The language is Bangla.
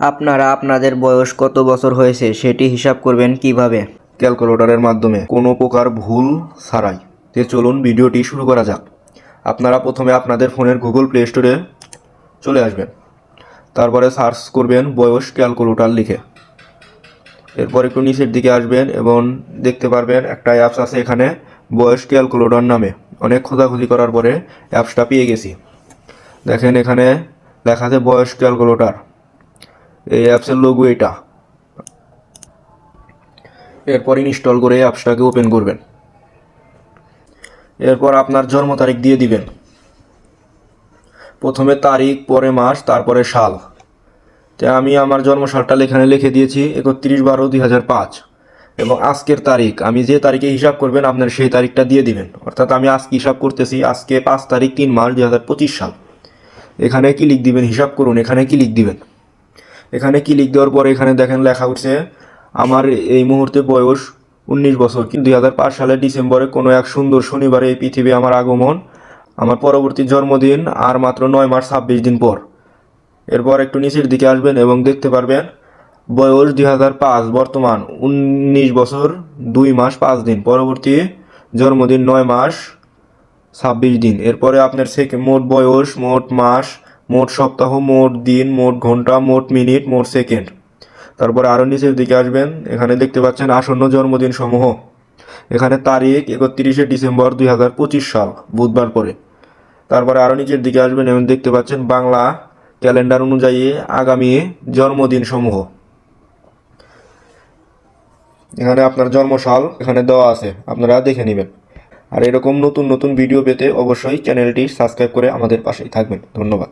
আপনারা আপনাদের বয়স কত বছর হয়েছে সেটি হিসাব করবেন কীভাবে? ক্যালকুলেটরের মাধ্যমে কোনো প্রকার ভুল ছাড়াই। তে চলুন ভিডিওটি শুরু করা যাক। আপনারা প্রথমে আপনাদের ফোনের গুগল প্লে স্টোরে চলে আসবেন। তারপরে সার্চ করবেন বয়স ক্যালকুলেটর লিখে। এরপর একটু নিচের দিকে আসবেন এবং দেখতে পারবেন একটা অ্যাপস আছে এখানে, বয়স ক্যালকুলেটর নামে। অনেক খোঁজাখুঁজি করার পরে অ্যাপসটা পেয়ে গেছি। দেখেন এখানে লেখা আছে বয়স ক্যালকুলেটর। এই অ্যাপসের লোগো এটা। এরপর ইনস্টল করে অ্যাপসটাকে ওপেন করবেন। এরপর আপনার জন্ম তারিখ দিয়ে দিবেন। প্রথমে তারিখ, পরে মাস, তারপরে সাল। তো আমি আমার জন্ম সালটা এখানে লিখে দিয়েছি, একত্রিশ বারো দুই হাজার পাঁচ। এবং আজকের তারিখ, আমি যে তারিখে হিসাব করবেন, আপনার সেই তারিখটা দিয়ে দিবেন। অর্থাৎ আমি আজকে হিসাব করতেছি, আজকে পাঁচ তারিখ, তিন মাস দুই হাজার পঁচিশ সাল। এখানে ক্লিক দিবেন, হিসাব করুন, এখানে ক্লিক দিবেন। এখানে ক্লিক দেওয়ার পরে এখানে দেখেন লেখা উঠছে, আমার এই মুহূর্তে বয়স উনিশ বছর, কিন্তু দুই হাজার পাঁচ সালের ডিসেম্বরে কোনো এক সুন্দর শনিবারে এই পৃথিবী আমার আগমন, আমার পরবর্তী জন্মদিন আর মাত্র নয় মাস ছাব্বিশ দিন পর। এরপর একটু নিচের দিকে আসবেন এবং দেখতে পারবেন, বয়স দুই হাজার পাঁচ, বর্তমান উনিশ বছর দুই মাস পাঁচ দিন, পরবর্তী জন্মদিন নয় মাস ছাব্বিশ দিন। এরপরে আপনার মোট বয়স, মোট মাস মোট সপ্তাহ, মোট দিন, মোট ঘণ্টা, মোট মিনিট, মোট সেকেন্ড। তারপরে আরও নিচের দিকে আসবেন, এখানে দেখতে পাচ্ছেন আসন্ন জন্মদিন সমূহ এখানে তারিখ একত্রিশে ডিসেম্বর দুই হাজার পঁচিশ সাল, বুধবার পরে। তারপরে আরও নিচের দিকে আসবেন, এবং দেখতে পাচ্ছেন বাংলা ক্যালেন্ডার অনুযায়ী আগামী জন্মদিন সমূহ এখানে আপনার জন্মসাল এখানে দেওয়া আছে, আপনারা দেখে নেবেন। আর এরকম নতুন নতুন ভিডিও পেতে অবশ্যই চ্যানেলটি সাবস্ক্রাইব করে আমাদের পাশেই থাকবেন। ধন্যবাদ।